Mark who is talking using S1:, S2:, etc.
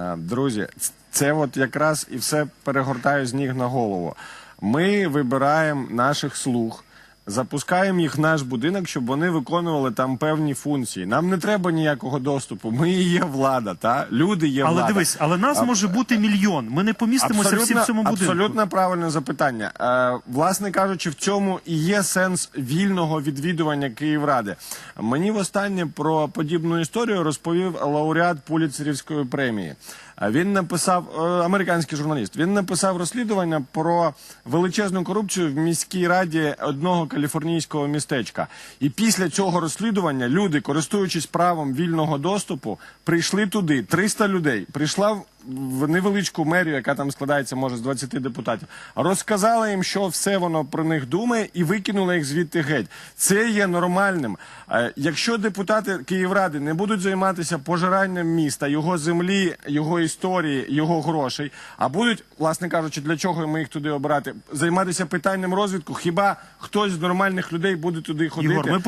S1: Е, Друзі, це от якраз і все перегортаю з ніг на голову. Ми вибираємо наших слуг, запускаємо їх в наш будинок, щоб вони виконували там певні функції. Нам не треба ніякого доступу. Ми і є влада, та люди є
S2: Але
S1: влада.
S2: дивись, але нас
S1: А-
S2: може бути мільйон. Ми не помістимося всі в цьому будинку.
S1: Абсолютно правильне запитання. Е, власне кажучи, в цьому і є сенс вільного відвідування Київради. Мені востаннє про подібну історію розповів лауреат Пуліцерівської премії. Е, Він написав е, американський журналіст. Він написав розслідування про величезну корупцію в міській раді одного каліфорнійського містечка. І після цього розслідування люди, користуючись правом вільного доступу, прийшли туди. 300 людей прийшла в невеличку мерію, яка там складається, може, з 20 депутатів, розказали їм, що все воно про них думає, і викинули їх звідти геть. Це є нормальним. Е, Якщо депутати Київради не будуть займатися пожиранням міста, його землі, його історії, його грошей, а будуть, власне кажучи, для чого ми їх туди обирати, займатися питанням розвитку, хіба хтось з нормальних людей буде туди ходити?
S2: Ігор, ми